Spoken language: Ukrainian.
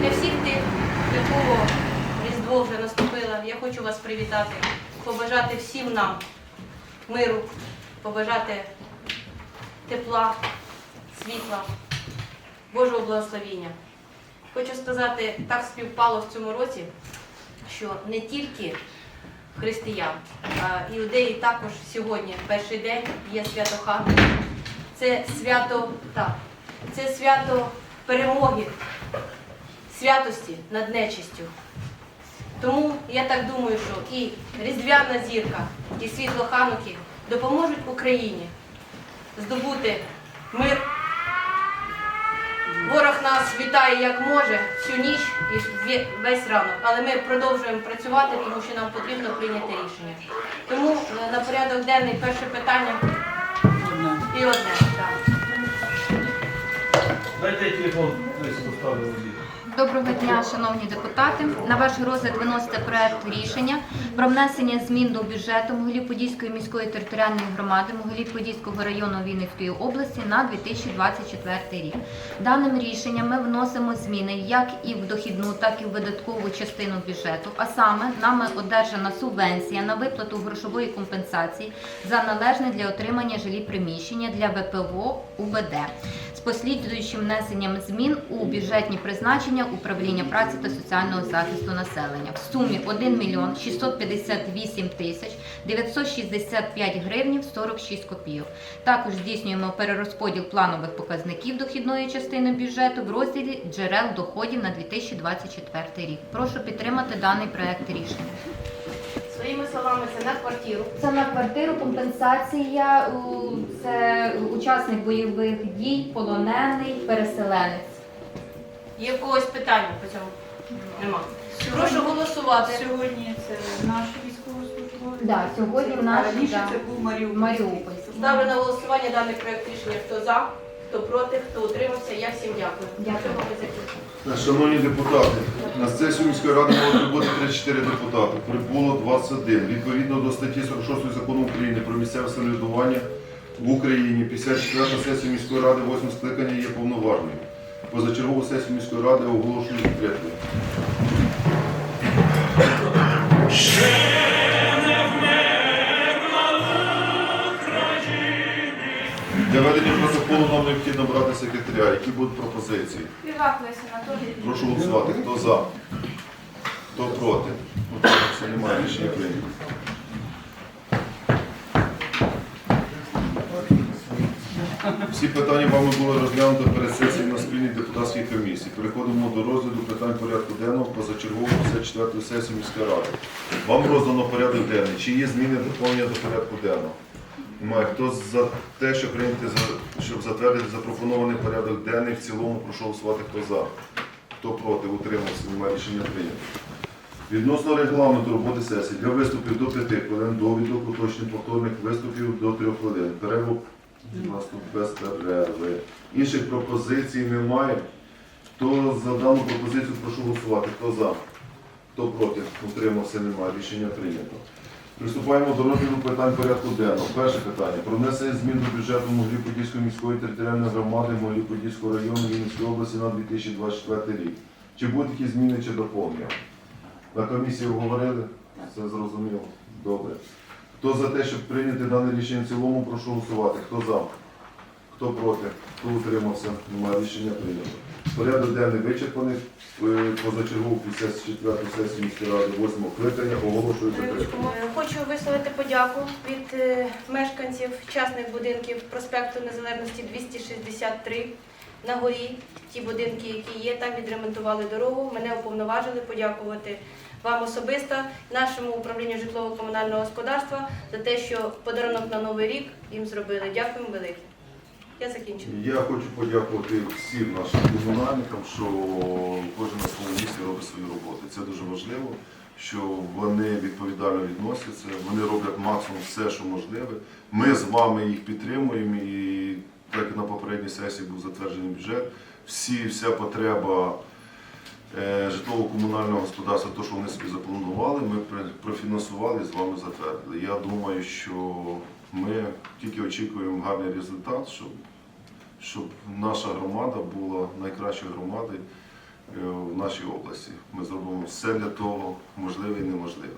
Для всіх тих, для кого Різдво вже наступило, я хочу вас привітати, побажати всім нам миру, побажати тепла, світла, Божого благословіння. Хочу сказати, так співпало в цьому році, що не тільки християн, а іудеї також сьогодні, перший день, є свято Хануки. Це свято, так, це свято перемоги, святості над нечистю. Тому я так думаю, що і Різдвяна зірка, і світло Хануки допоможуть Україні здобути мир. Ворог нас вітає як може всю ніч і весь ранок, але ми продовжуємо працювати, тому що нам потрібно прийняти рішення. Тому е, на порядок денний перше питання і одне. Дайте телефон, водій. Доброго дня, шановні депутати. На ваш розгляд виноситься проект рішення про внесення змін до бюджету Могилів-Подільської міської територіальної громади Могилів-Подільського району Вінницької області на 2024 рік. Даним рішенням ми вносимо зміни як і в дохідну, так і в видаткову частину бюджету. А саме нами одержана субвенція на виплату грошової компенсації за належне для отримання жилі приміщення для ВПО УБД з послідуючим внесенням змін у бюджетні призначення управління праці та соціального захисту населення в сумі 1 мільйон 658 тисяч 965 гривнів 46 копійок. Також здійснюємо перерозподіл планових показників дохідної частини бюджету в розділі джерел доходів на 2024 рік. Прошу підтримати даний проект рішення. Своїми словами, це на квартиру. Це на квартиру компенсація. Це учасник бойових дій, полонений, переселенець. Є в когось питання по цьому? Нема. Прошу голосувати. Сьогодні це наш військовослужбовець. Да, сьогодні в А раніше да, це був Маріуполь. Маріуполь. Ставлю на голосування даний проект рішення. Хто за, хто проти, хто утримався. Я всім дякую. Дякую. Ми закінчимо. Шановні депутати, на сесію міської ради мало прибути 34 депутати. Прибуло 21. Відповідно до статті 46 закону України про місцеве самоврядування в Україні 54 сесія міської ради 8 скликання є повноважною. Позачергову сесію міської ради оголошую відкритою. Для ведення протоколу нам необхідно брати секретаря. Які будуть пропозиції? Анатолій. Прошу голосувати. Хто за? Хто проти? Утримався? Немає рішення прийнято. Всі питання вами були розглянуті перед сесією на спільній депутатській комісії. Переходимо до розгляду питань порядку денного позачергову 54 сесії міської ради. Вам роздано порядок денний. Чи є зміни доповнення до порядку денного? Немає. Хто за те, щоб прийняти за- щоб затвердити запропонований порядок денний в цілому, прошу голосувати. Хто за? Хто проти? Утримався. Немає рішення прийнято. Відносно регламенту роботи сесії для виступів до 5 хвилин, довідок, уточнень повторних виступів до 3 хвилин. Перерву у без перерви. Інших пропозицій немає. Хто за дану пропозицію, прошу голосувати. Хто за? Хто проти? Утримався. Немає. Рішення прийнято. Приступаємо до розгляду питань порядку денного. Перше питання. Про внесення змін до бюджету Могилів-Подільської міської територіальної громади Могилів-Подільського району Вінницької області на 2024 рік. Чи будуть які зміни чи доповнення? На комісії обговорили? Все зрозуміло. Добре. Хто за те, щоб прийняти дане рішення в цілому, прошу голосувати. Хто за? Хто проти? Хто утримався? Немає рішення прийнято. Порядок денний вичерпаний. Позачергову 54 сесію міської ради 8 скликання оголошую закритою. Хочу висловити подяку від е, мешканців частних будинків проспекту Незалежності 263 на горі. Ті будинки, які є, там відремонтували дорогу. Мене уповноважили подякувати вам особисто, нашому управлінню житлово-комунального господарства за те, що подарунок на новий рік їм зробили. Дякуємо велике. Я закінчила. Я хочу подякувати всім нашим комунальникам, що кожен на своєму місці робить свою роботу. Це дуже важливо, що вони відповідально відносяться, вони роблять максимум все, що можливе. Ми з вами їх підтримуємо і так як на попередній сесії був затверджений бюджет, всі, вся потреба житлово-комунального господарства, то, що вони собі запланували, ми профінансували і з вами затвердили. Я думаю, що ми тільки очікуємо гарний результат, щоб, щоб наша громада була найкращою громадою в нашій області. Ми зробимо все для того, можливе і неможливе.